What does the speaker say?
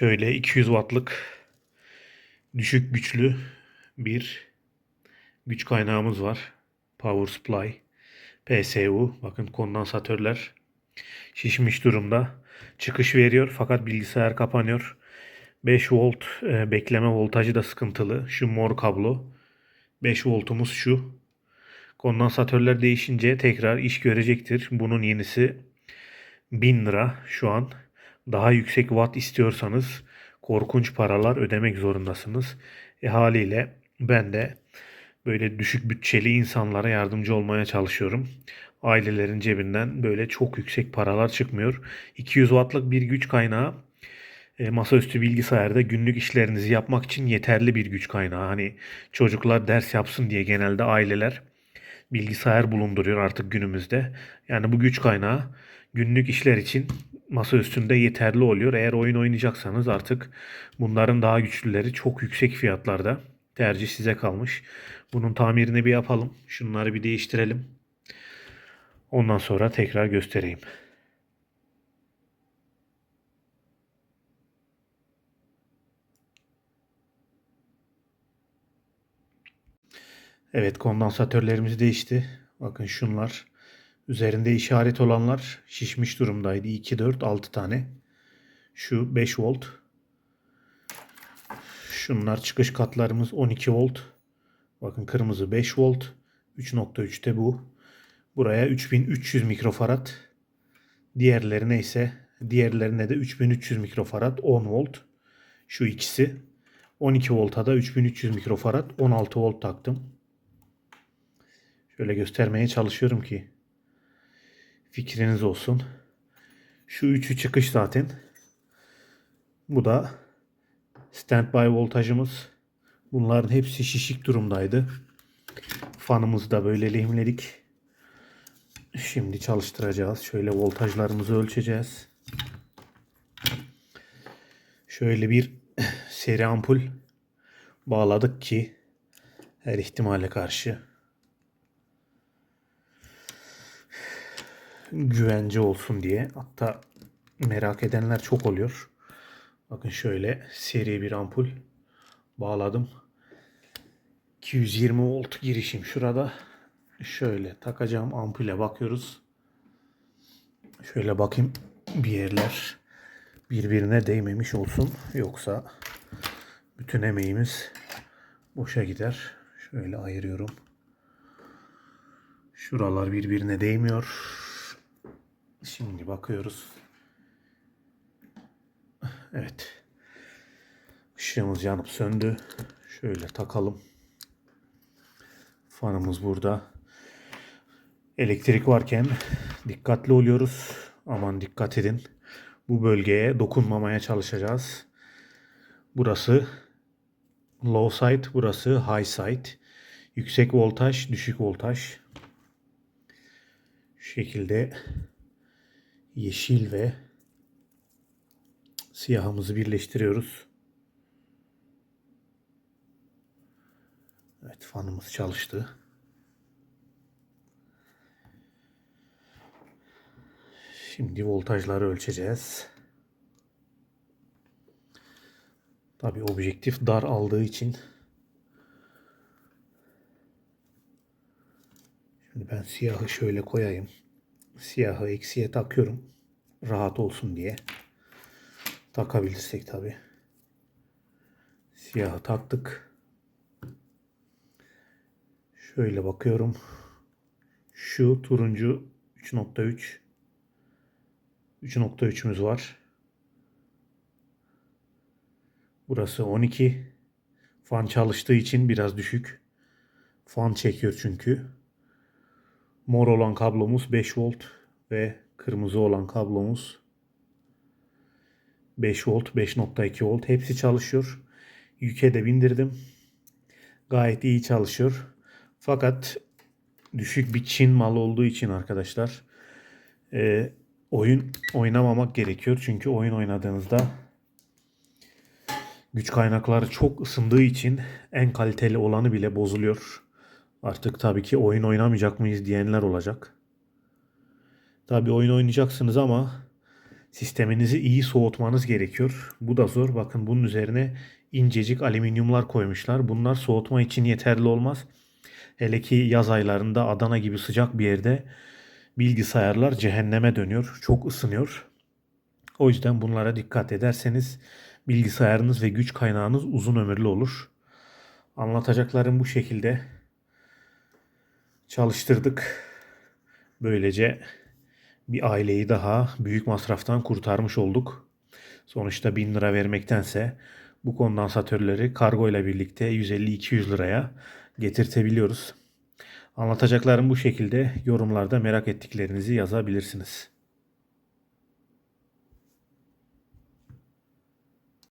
Şöyle 200 wattlık düşük güçlü bir güç kaynağımız var. Power Supply PSU. Bakın kondansatörler şişmiş durumda. Çıkış veriyor fakat bilgisayar kapanıyor. 5 volt e, bekleme voltajı da sıkıntılı. Şu mor kablo. 5 voltumuz şu. Kondansatörler değişince tekrar iş görecektir. Bunun yenisi 1000 lira şu an. Daha yüksek watt istiyorsanız korkunç paralar ödemek zorundasınız. E haliyle ben de böyle düşük bütçeli insanlara yardımcı olmaya çalışıyorum. Ailelerin cebinden böyle çok yüksek paralar çıkmıyor. 200 wattlık bir güç kaynağı e, masaüstü bilgisayarda günlük işlerinizi yapmak için yeterli bir güç kaynağı. Hani çocuklar ders yapsın diye genelde aileler bilgisayar bulunduruyor artık günümüzde. Yani bu güç kaynağı günlük işler için masa üstünde yeterli oluyor. Eğer oyun oynayacaksanız artık bunların daha güçlüleri çok yüksek fiyatlarda. Tercih size kalmış. Bunun tamirini bir yapalım. Şunları bir değiştirelim. Ondan sonra tekrar göstereyim. Evet kondansatörlerimiz değişti. Bakın şunlar. Üzerinde işaret olanlar şişmiş durumdaydı. 2, 4, 6 tane. Şu 5 volt. Şunlar çıkış katlarımız 12 volt. Bakın kırmızı 5 volt. 3.3'te bu. Buraya 3300 mikrofarad. Diğerlerine ise diğerlerine de 3300 mikrofarad 10 volt. Şu ikisi. 12 volta da 3300 mikrofarad 16 volt taktım. Şöyle göstermeye çalışıyorum ki fikriniz olsun. Şu üçü çıkış zaten. Bu da standby voltajımız. Bunların hepsi şişik durumdaydı. Fanımızı da böyle lehimledik. Şimdi çalıştıracağız. Şöyle voltajlarımızı ölçeceğiz. Şöyle bir seri ampul bağladık ki her ihtimale karşı güvence olsun diye. Hatta merak edenler çok oluyor. Bakın şöyle seri bir ampul bağladım. 220 volt girişim şurada. Şöyle takacağım ampule bakıyoruz. Şöyle bakayım bir yerler birbirine değmemiş olsun. Yoksa bütün emeğimiz boşa gider. Şöyle ayırıyorum. Şuralar birbirine değmiyor. Şimdi bakıyoruz. Evet. Işığımız yanıp söndü. Şöyle takalım. Fanımız burada. Elektrik varken dikkatli oluyoruz. Aman dikkat edin. Bu bölgeye dokunmamaya çalışacağız. Burası low side, burası high side. Yüksek voltaj, düşük voltaj. Şu şekilde yeşil ve siyahımızı birleştiriyoruz. Evet fanımız çalıştı. Şimdi voltajları ölçeceğiz. Tabi objektif dar aldığı için Şimdi ben siyahı şöyle koyayım siyahı eksiye takıyorum. Rahat olsun diye. Takabilirsek tabi. Siyahı taktık. Şöyle bakıyorum. Şu turuncu 3.3 3.3'ümüz var. Burası 12. Fan çalıştığı için biraz düşük. Fan çekiyor çünkü. Mor olan kablomuz 5 volt ve kırmızı olan kablomuz 5 volt, 5.2 volt. Hepsi çalışıyor. Yüke de bindirdim. Gayet iyi çalışıyor. Fakat düşük bir Çin malı olduğu için arkadaşlar e, oyun oynamamak gerekiyor. Çünkü oyun oynadığınızda güç kaynakları çok ısındığı için en kaliteli olanı bile bozuluyor. Artık tabii ki oyun oynamayacak mıyız diyenler olacak. Tabii oyun oynayacaksınız ama Sisteminizi iyi soğutmanız gerekiyor. Bu da zor. Bakın bunun üzerine incecik alüminyumlar koymuşlar. Bunlar soğutma için yeterli olmaz. Hele ki yaz aylarında Adana gibi sıcak bir yerde bilgisayarlar cehenneme dönüyor. Çok ısınıyor. O yüzden bunlara dikkat ederseniz bilgisayarınız ve güç kaynağınız uzun ömürlü olur. Anlatacaklarım bu şekilde. Çalıştırdık. Böylece bir aileyi daha büyük masraftan kurtarmış olduk. Sonuçta 1000 lira vermektense bu kondansatörleri kargo ile birlikte 150-200 liraya getirtebiliyoruz. Anlatacaklarım bu şekilde. Yorumlarda merak ettiklerinizi yazabilirsiniz.